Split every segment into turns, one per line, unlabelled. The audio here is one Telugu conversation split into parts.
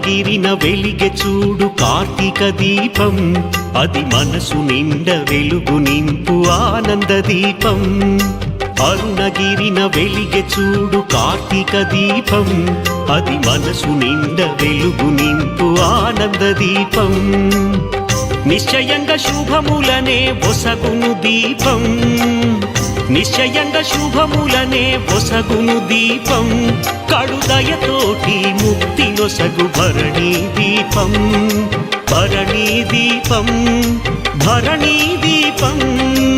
అరుణగిరిన వెలిగె చూడు కార్తీక దీపం. అది మనసు నిండ వెలుగు నింపు ఆనంద దీపం. అరుణగిరిన వెలిగె చూడు కార్తీక దీపం. అది మనసు నిండ వెలుగు నింపు ఆనంద దీపం. నిశ్చయంగా శుభములనే ఒసగును దీపం. నిశ్చయంగా శుభములనే ఒసగును దీపం. కడుదయతోటి ముక్తి నొసగు భరణీ దీపం. భరణీ దీపం భరణీ దీపం.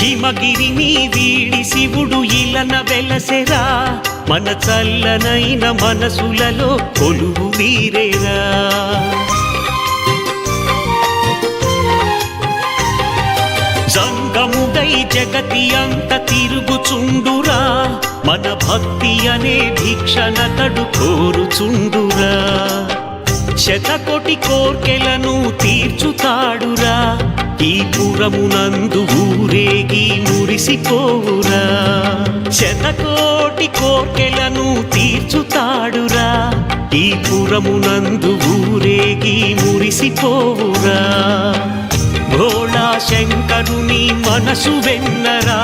హిమగిరిని వీడి శివుడు ఇలన వెలసెరా. మన చల్లనైన మనసులలో కొలువు వీరేరా. జంగముడై జగతి అంత తిరుగుచుండురా. మన భక్తి అనే భిక్షణతడు కోరుచుండురా. శతకోటి కోర్కెలను తీర్చుతాడురా. ఈ పురమునందు ఊరే మురిసిపోవురా శతకోటి కోర్కెలను తీర్చుతాడురా. ఈ పురమునందు ఊరేగి మురిసిపోవురా. భోళా శంకరుని మనసు వెన్నరా.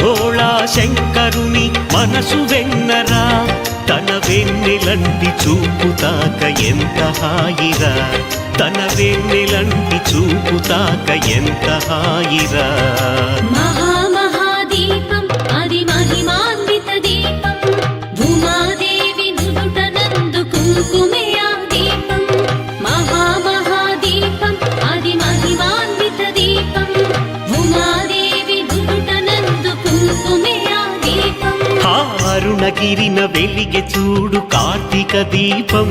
భోళా శంకరుని మనసు వెన్నరా. తన వెన్నెలంటి చూపుతాక ఎంత హాయిరా. తన వెన్నెలంటి చూపుతాక ఎంత హాయిరా.
మహామహాదీపం అది మహిమాన్విత దీపం. భూమాదేవి నుదుట నందు కుంకుమే ఆ దీపం. మహామహాదీపం అది మహిమాన్విత దీపం. భూమాదేవి నుదుట నందు కుంకుమే ఆ దీపం.
అరుణగిరిన వెలిగె చూడు కార్తీక దీపం.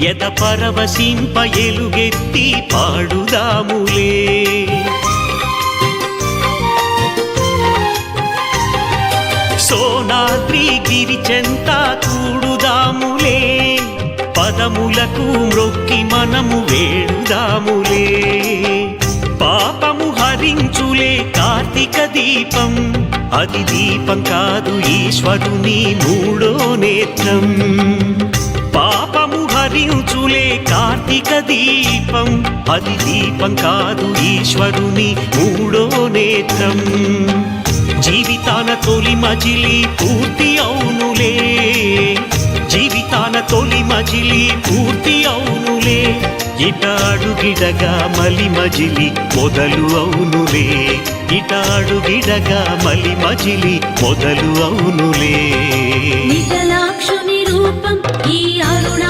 ఎద పరవశింప ఎలుగెత్తి పాడుదాములే. సోనాద్రి గిరిచెంత కూడుదాములే పదములకు మ్రొక్కి మనము వేడుదాములే. పాపము హరించులే కార్తీక దీపం. అది దీపం కాదు ఈశ్వరుని మూడో నేత్రం. పాప హరించులే కార్తీక దీపం. అది దీపం కాదు ఈశ్వరుని మూడో నేత్రం. జీవితాన తొలి మజిలి పూర్తి అవునులే. జీవితాన తొలి మజిలి పూర్తి అవునులే. ఇటాడు గిడగా మలి మజిలి మొదలు అవునులే. ఇటాడు గిడగా మలి మజిలి మొదలు అవునులే.
నిజలాక్షుని రూపం ఈ
అరుణ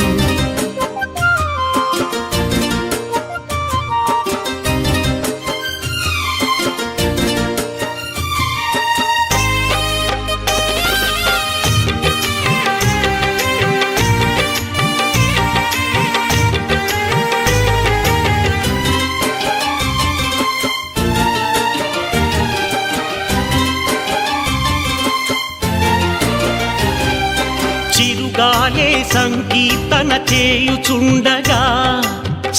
సంకీర్తన చేయుచుండగా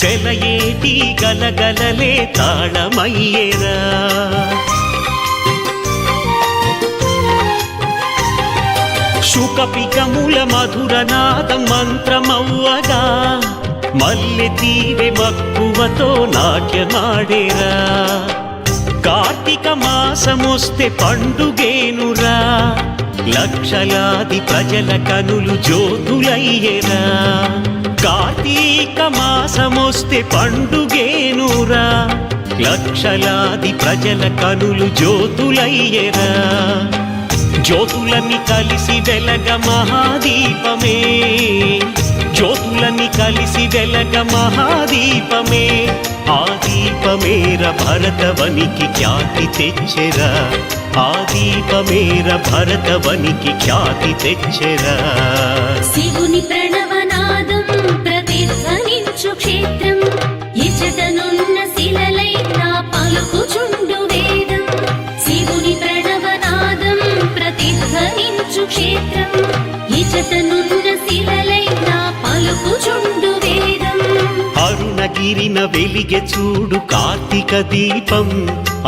చెలయేటి గలగలలే తాళమయ్యేరా. శుకపికముల మధురనాదం మంత్రమవ్వగా మల్లె తీవె మక్కువతో నాట్యమాడేరా. కార్తీక మాసమొస్తే పండుగేనురా. లక్షలాది ప్రజల కనులు జ్యోతులయ్యేరా కార్తీక మాసమొస్తే పండుగేనురా? లక్షలాది ప్రజల కనులు జ్యోతులయ్యేరా జ్యోతులని కలిసి వెలగ మహాదీపమే. జ్యోతులని కలిసి వెలగ మహాదీపమే. ఆ దీపమేర భరతవనికి ఖ్యాతి తెచ్చెరా? ఆ దీపమేర భరతవనికి ఖ్యాతి తెచ్చెరా.
శివుని ప్రణవనాదం ప్రతిధ్వనించు క్షేత్రం. ఇచటనున్న శిలలై నా పలుకుచుండు వేదం. శివుని ప్రణవనాదం ప్రతిధ్వనించు క్షేత్రం. ఇచటనున్న
అరుణగిరిన వెలిగె చూడు కార్తీక దీపం.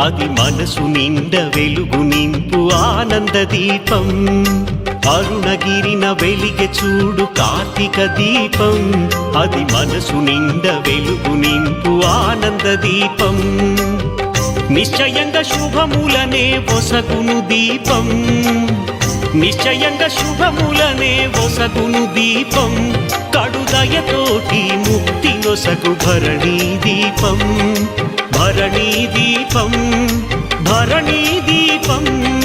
అది మనసు నిండ వెలుగు నింపు ఆనంద దీపం. అరుణగిరిన వెలిగె చూడు కార్తీక దీపం. అది మనసు నిండ వెలుగు నింపు ఆనంద దీపం. నిశ్చయంగా శుభములనే ఒసగును దీపం. నిశ్చయంగా శుభములనే ఒసగును దీపం. కడుదయతోటి ముక్తి నొసగు భరణీ దీపం. భరణీ దీపం భరణీ దీపం.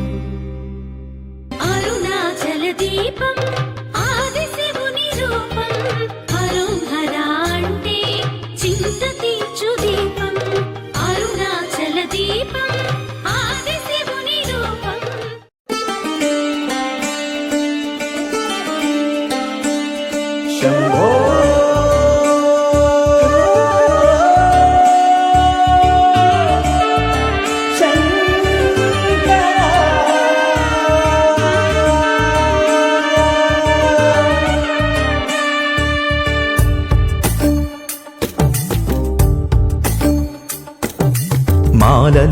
生
活。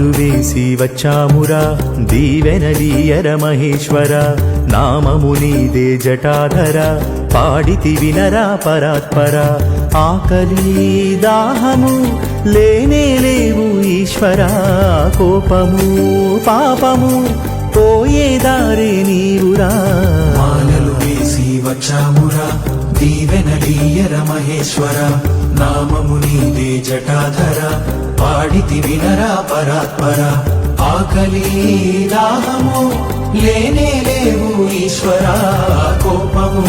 మాలలు వేసి వచ్చామురా. దీవెనలీయర మహేశ్వర. నామము నీదే జటాధర. పాడితి వినరా పరాత్పర. ఆకలి దాహము లేనే లేవు ఈశ్వర. కోపము పాపము పోయే దారి నీవురా.
మాలలు వేసి వచ్చామురా. దీవెనలీయర మహేశ్వర నామము నీదే జటాధర పాడితి వినరా పరాత్పర ఆకలి దాహము లేనే లేవు ఈశ్వర కోపము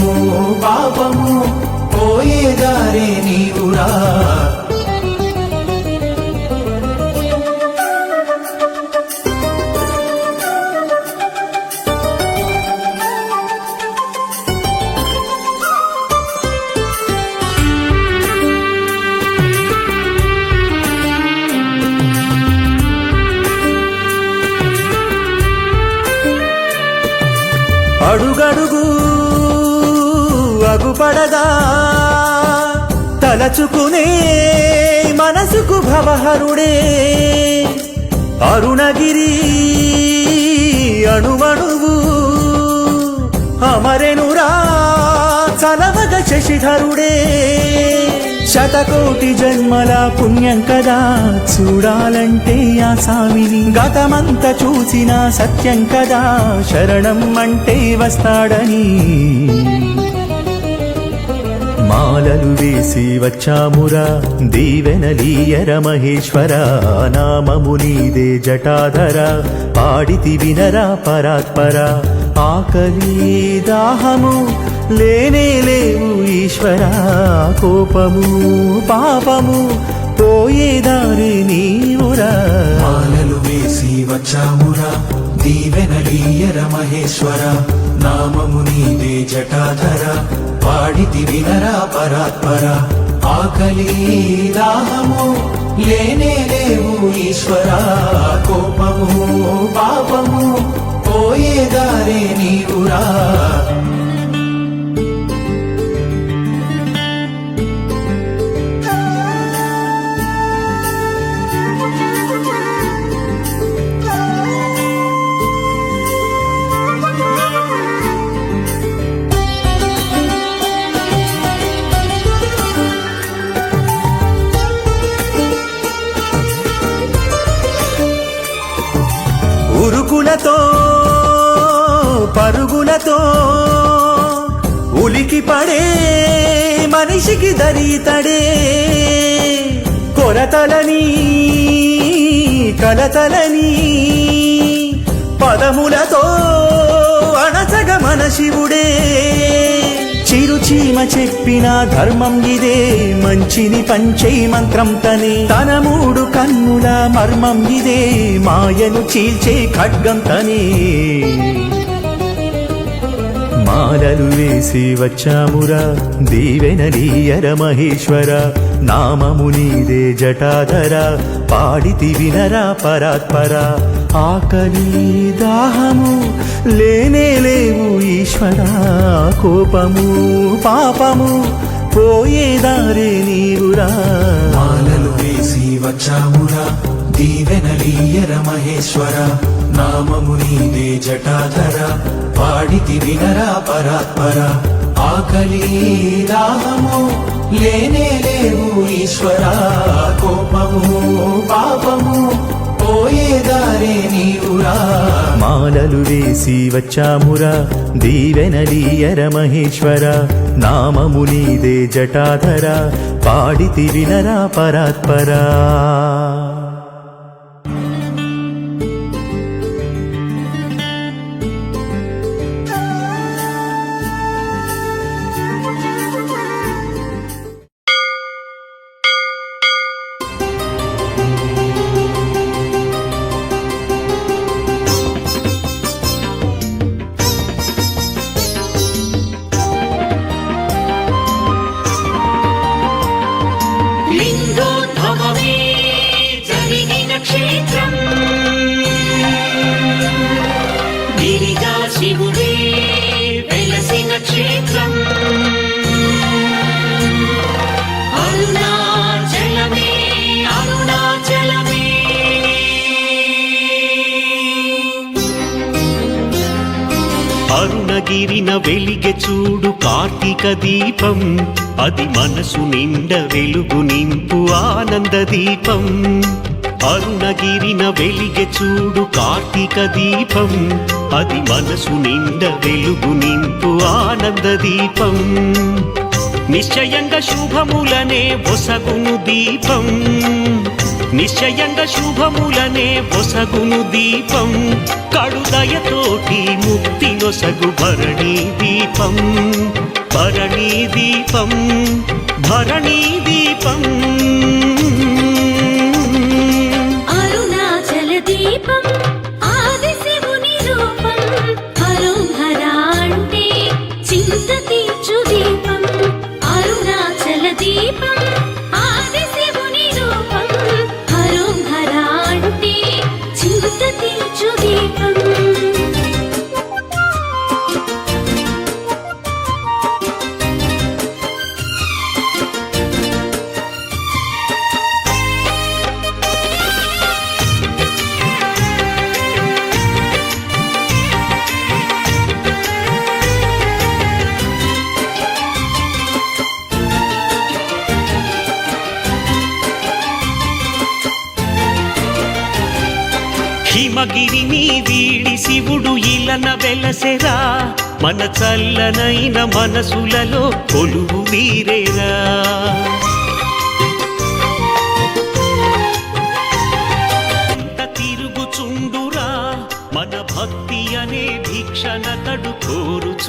కదా. తలచుకునే మనసుకు భవహరుడే. అరుణగిరి అణువణువు. అమరెనురా చలవగ శశిధరుడే. శతకోటి జన్మల పుణ్యం కదా. చూడాలంటే ఆ సామిని గతమంత చూసిన సత్యం కదా. శరణం అంటే వస్తాడని. మాలలు వేసి వచ్చామురా. దీవెనలీయర మహేశ్వర నామము నీదే జటాధర. పాడితి వినరా పరాత్పర. ఆకలి దాహము లేనే లేవు ఈశ్వర. కోపము పాపము పోయేదారి నీవురా.
మాలలు వేసి వచ్చామురా. దీవెనలీయర మహేశ్వర నామము నీదే జటాధర పాడితి వినరా పరాత్పర ఆకలి దాహము లేనే లేవు ఈశ్వర కోపము పాపము పోయేదారే నీవురా.
పరుగులతో పరుగులతో ఉలికి పడే మనిషికి దరితడే కొరతలని కలతలని పదములతో అణచగ మన శివుడే. చిరుచీమ చెప్పిన ధర్మం ఇదే మంచిని పంచే మంత్రం తనే. తనము కన్నుల మర్మం ఇదే మాయను చీల్చే ఖడ్గంతనే మాలలు వేసి వచ్చామురా దీవెనలీయర మహేశ్వర నామము నీదే జటాధర పాడితి వినరా పరాత్పర. ఆకలి దాహము లేనే లేవు ఈశ్వర కోపము పాపము పోయేదారే నీవురా.
మాలలు వేసి దీవెనలీయర మహేశ్వర. నామము నీదే జటాధర. పాడితి వినరా పరాత్పర. ఆకలి దాహము లేనే లేవు ఈశ్వర. కోపము పాపము పోయేదారే నీవురా.
మాలలు వేసి వచ్చామురా దీవెనలీయర మహేశ్వర. నామము నీదే జటాధర పాడితి వినరా పరాత్పరా.
అరుణగిరిన వెలిగె చూడు కార్తీక దీపం. అది మనసు నిండ వెలుగు నింపు ఆనంద దీపం. అరుణగిరిన వెలిగె చూడు కార్తీక దీపం. అది మనసు నిండ వెలుగు నింపు ఆనంద దీపం. నిశ్చయంగా శుభములనే ఒసగును దీపం. నిశ్చయంగా శుభములనే ఒసగును దీపం. కడుదయతోటి ముక్తి నొసగు భరణీ దీపం. భరణీ దీపం భరణీ దీపం.
అరుణాచల దీపం.
మీ వీడి శివుడు ఇలన వెలసెరా. మన చల్లనైన మనసులలో కొలువు వీరేరా తిరుగుచుండురా మన భక్తి అనే భిక్షణ తడు కోరుచు